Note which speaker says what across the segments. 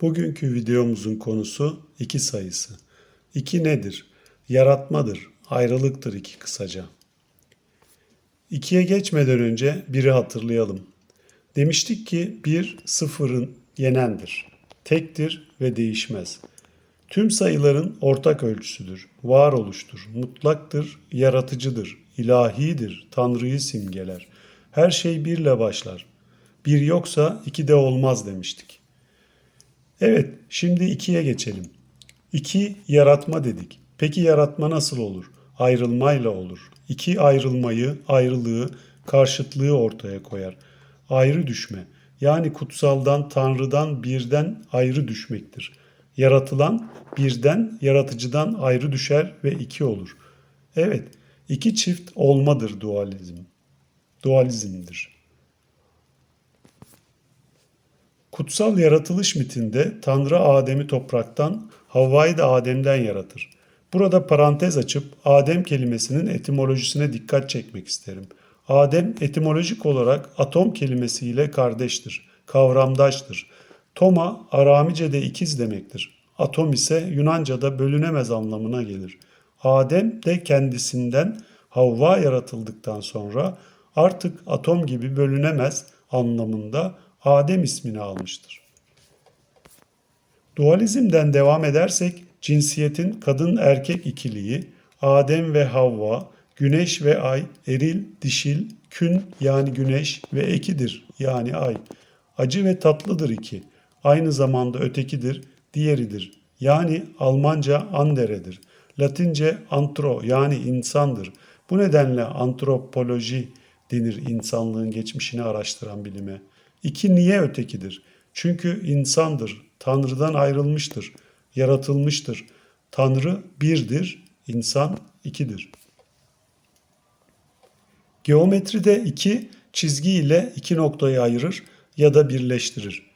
Speaker 1: Bugünkü videomuzun konusu iki sayısı. İki nedir? Yaratmadır, ayrılıktır iki kısaca. İkiye geçmeden önce biri hatırlayalım. Demiştik ki bir sıfırın yenendir. Tektir ve değişmez. Tüm sayıların ortak ölçüsüdür, varoluştur, mutlaktır, yaratıcıdır, ilahidir, Tanrı'yı simgeler. Her şey birle başlar. Bir yoksa iki de olmaz demiştik. Evet, şimdi ikiye geçelim. İki yaratma dedik. Peki yaratma nasıl olur? Ayrılmayla olur. İki ayrılmayı, ayrılığı, karşıtlığı ortaya koyar. Ayrı düşme. Yani kutsaldan, tanrıdan, birden ayrı düşmektir. Yaratılan birden, yaratıcıdan ayrı düşer ve iki olur. Evet, iki çift olmadır dualizm. Dualizmdir. Kutsal yaratılış mitinde Tanrı Adem'i topraktan, Havva'yı da Adem'den yaratır. Burada parantez açıp Adem kelimesinin etimolojisine dikkat çekmek isterim. Adem etimolojik olarak atom kelimesiyle kardeştir, kavramdaştır. Toma Aramice'de ikiz demektir. Atom ise Yunanca'da bölünemez anlamına gelir. Adem de kendisinden Havva yaratıldıktan sonra artık atom gibi bölünemez anlamında Adem ismini almıştır. Dualizmden devam edersek cinsiyetin kadın erkek ikiliği, Adem ve Havva, güneş ve ay, eril, dişil, kün yani güneş ve ekidir yani ay. Acı ve tatlıdır iki. Aynı zamanda ötekidir, diğeridir. Yani Almanca anderedir. Latince antro yani insandır. Bu nedenle antropoloji denir insanlığın geçmişini araştıran bilime. İki niye ötekidir? Çünkü insandır, Tanrı'dan ayrılmıştır, yaratılmıştır. Tanrı birdir, insan ikidir. Geometride iki çizgi ile iki noktayı ayırır ya da birleştirir.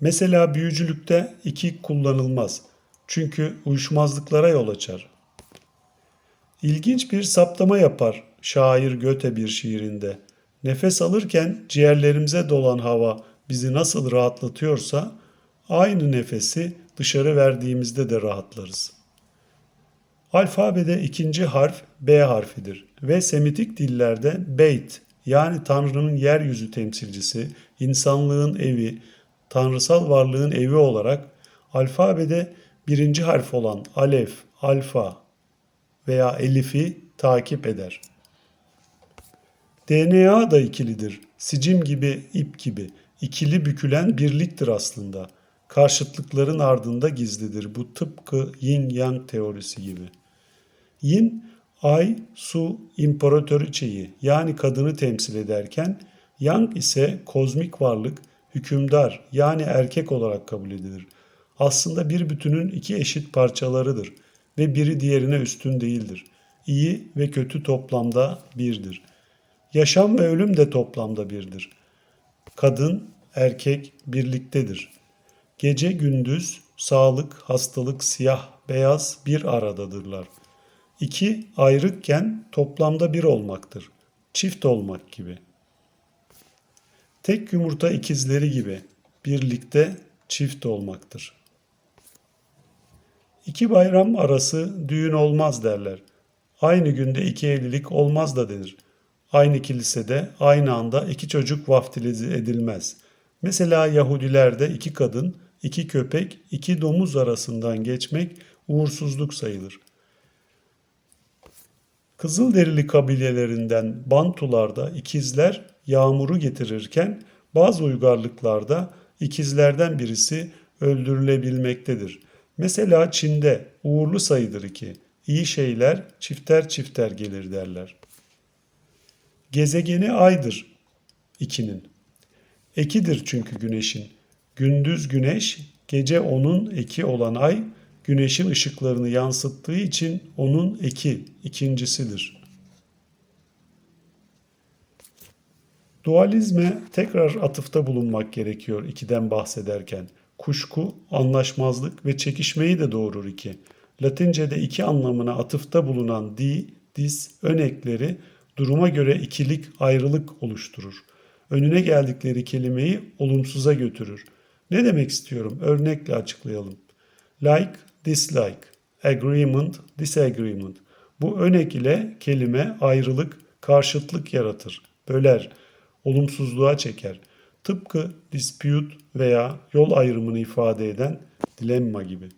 Speaker 1: Mesela büyücülükte iki kullanılmaz. Çünkü uyuşmazlıklara yol açar. İlginç bir saptama yapar şair Göte bir şiirinde. Nefes alırken ciğerlerimize dolan hava bizi nasıl rahatlatıyorsa aynı nefesi dışarı verdiğimizde de rahatlarız. Alfabede ikinci harf B harfidir ve Semitik dillerde Beyt yani Tanrı'nın yeryüzü temsilcisi, insanlığın evi, tanrısal varlığın evi olarak alfabede birinci harf olan alef, alfa veya elifi takip eder. DNA da ikilidir. Sicim gibi, ip gibi. İkili bükülen birliktir aslında. Karşıtlıkların ardında gizlidir. Bu tıpkı yin yang teorisi gibi. Yin, ay, su, imparatoriçeyi yani kadını temsil ederken yang ise kozmik varlık, hükümdar yani erkek olarak kabul edilir. Aslında bir bütünün iki eşit parçalarıdır ve biri diğerine üstün değildir. İyi ve kötü toplamda birdir.'' Yaşam ve ölüm de toplamda birdir. Kadın, erkek birliktedir. Gece gündüz, sağlık, hastalık, siyah, beyaz bir aradadırlar. İki ayrıkken toplamda bir olmaktır. Çift olmak gibi. Tek yumurta ikizleri gibi birlikte çift olmaktır. İki bayram arası düğün olmaz derler. Aynı günde iki evlilik olmaz da denir. Aynı kilisede aynı anda iki çocuk vaftilizi edilmez. Mesela Yahudilerde iki kadın, iki köpek, iki domuz arasından geçmek uğursuzluk sayılır. Kızılderili kabilelerinden Bantularda ikizler yağmuru getirirken bazı uygarlıklarda ikizlerden birisi öldürülebilmektedir. Mesela Çin'de uğurlu sayıdır iki. İyi şeyler çifter çifter gelir derler. Gezegeni aydır ikinin. Ekidir çünkü güneşin. Gündüz güneş, gece onun eki olan ay, güneşin ışıklarını yansıttığı için onun eki, ikincisidir. Dualizme tekrar atıfta bulunmak gerekiyor ikiden bahsederken. Kuşku, anlaşmazlık ve çekişmeyi de doğurur iki. Latince'de iki anlamına atıfta bulunan di, dis, önekleri duruma göre ikilik, ayrılık oluşturur. Önüne geldikleri kelimeyi olumsuza götürür. Ne demek istiyorum? Örnekle açıklayalım. Like, dislike, agreement, disagreement. Bu önek ile kelime ayrılık, karşıtlık yaratır, böler, olumsuzluğa çeker. Tıpkı dispute veya yol ayrımını ifade eden dilemma gibi.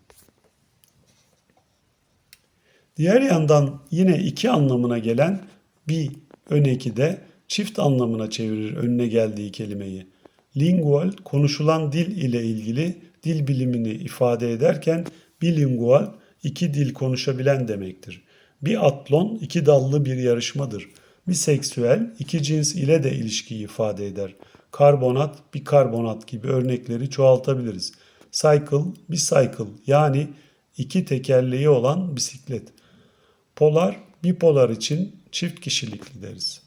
Speaker 1: Diğer yandan yine iki anlamına gelen bir öneki de çift anlamına çevirir önüne geldiği kelimeyi. Lingual konuşulan dil ile ilgili dil bilimini ifade ederken bilingual iki dil konuşabilen demektir. Bir atlon iki dallı bir yarışmadır. Biseksüel iki cins ile de ilişkiyi ifade eder. Karbonat, bir karbonat gibi örnekleri çoğaltabiliriz. Cycle, bir cycle yani iki tekerleği olan bisiklet. Polar, bipolar için çift kişilikli deriz.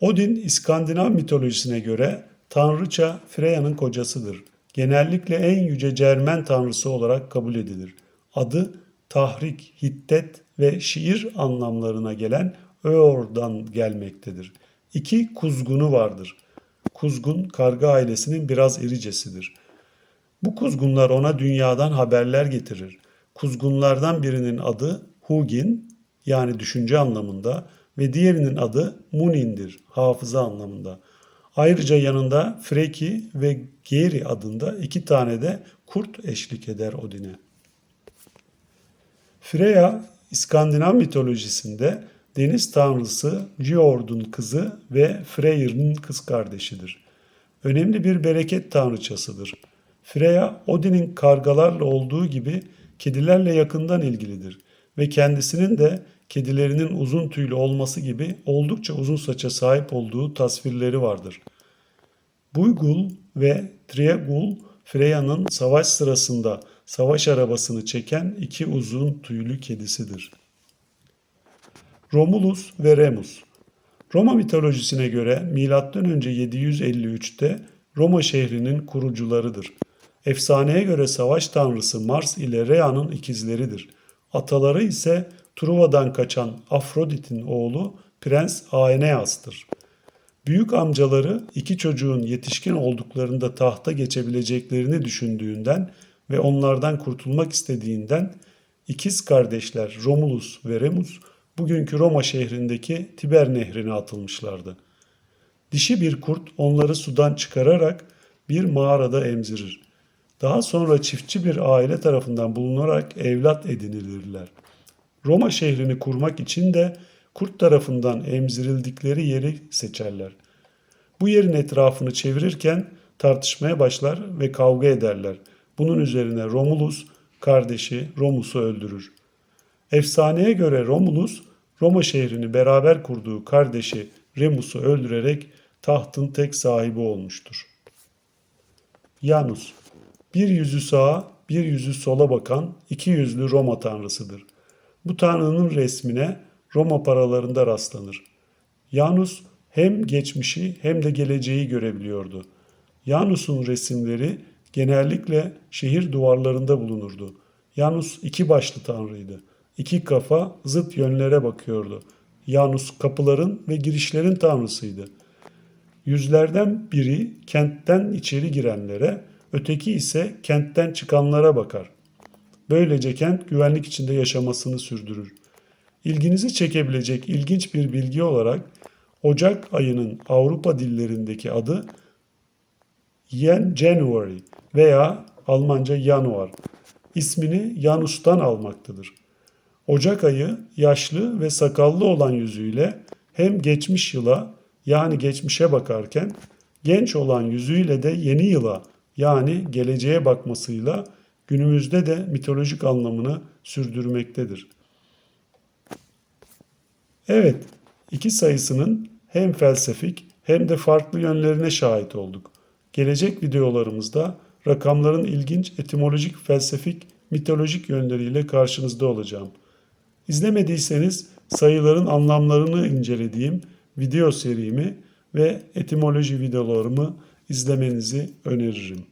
Speaker 1: Odin İskandinav mitolojisine göre tanrıça Freya'nın kocasıdır. Genellikle en yüce Cermen tanrısı olarak kabul edilir. Adı tahrik, hiddet ve şiir anlamlarına gelen Öor'dan gelmektedir. İki kuzgunu vardır. Kuzgun karga ailesinin biraz iricesidir. Bu kuzgunlar ona dünyadan haberler getirir. Kuzgunlardan birinin adı Hugin yani düşünce anlamında ve diğerinin adı Munin'dir hafıza anlamında. Ayrıca yanında Freki ve Geri adında iki tane de kurt eşlik eder Odin'e. Freya İskandinav mitolojisinde deniz tanrısı Njord'un kızı ve Freyr'in kız kardeşidir. Önemli bir bereket tanrıçasıdır. Freya, Odin'in kargalarla olduğu gibi kedilerle yakından ilgilidir ve kendisinin de kedilerinin uzun tüylü olması gibi oldukça uzun saça sahip olduğu tasvirleri vardır. Buygul ve Triegul Freya'nın savaş sırasında savaş arabasını çeken iki uzun tüylü kedisidir. Romulus ve Remus Roma mitolojisine göre M.Ö. 753'te Roma şehrinin kurucularıdır. Efsaneye göre savaş tanrısı Mars ile Rhea'nın ikizleridir. Ataları ise Truva'dan kaçan Afrodit'in oğlu Prens Aeneas'tır. Büyük amcaları iki çocuğun yetişkin olduklarında tahta geçebileceklerini düşündüğünden ve onlardan kurtulmak istediğinden ikiz kardeşler Romulus ve Remus bugünkü Roma şehrindeki Tiber nehrine atılmışlardı. Dişi bir kurt onları sudan çıkararak bir mağarada emzirir. Daha sonra çiftçi bir aile tarafından bulunarak evlat edinilirler. Roma şehrini kurmak için de kurt tarafından emzirildikleri yeri seçerler. Bu yerin etrafını çevirirken tartışmaya başlar ve kavga ederler. Bunun üzerine Romulus kardeşi Romus'u öldürür. Efsaneye göre Romulus Roma şehrini beraber kurduğu kardeşi Remus'u öldürerek tahtın tek sahibi olmuştur. Janus bir yüzü sağa, bir yüzü sola bakan iki yüzlü Roma tanrısıdır. Bu tanrının resmine Roma paralarında rastlanır. Janus hem geçmişi hem de geleceği görebiliyordu. Janus'un resimleri genellikle şehir duvarlarında bulunurdu. Janus iki başlı tanrıydı. İki kafa zıt yönlere bakıyordu. Janus kapıların ve girişlerin tanrısıydı. Yüzlerden biri kentten içeri girenlere, öteki ise kentten çıkanlara bakar. Böylece kent güvenlik içinde yaşamasını sürdürür. İlginizi çekebilecek ilginç bir bilgi olarak Ocak ayının Avrupa dillerindeki adı January veya Almanca Januar ismini Janus'tan almaktadır. Ocak ayı yaşlı ve sakallı olan yüzüyle hem geçmiş yıla yani geçmişe bakarken genç olan yüzüyle de yeni yıla yani geleceğe bakmasıyla günümüzde de mitolojik anlamını sürdürmektedir. Evet, iki sayısının hem felsefik hem de farklı yönlerine şahit olduk. Gelecek videolarımızda rakamların ilginç etimolojik, felsefik, mitolojik yönleriyle karşınızda olacağım. İzlemediyseniz sayıların anlamlarını incelediğim video serimi ve etimoloji videolarımı izlemenizi öneririm.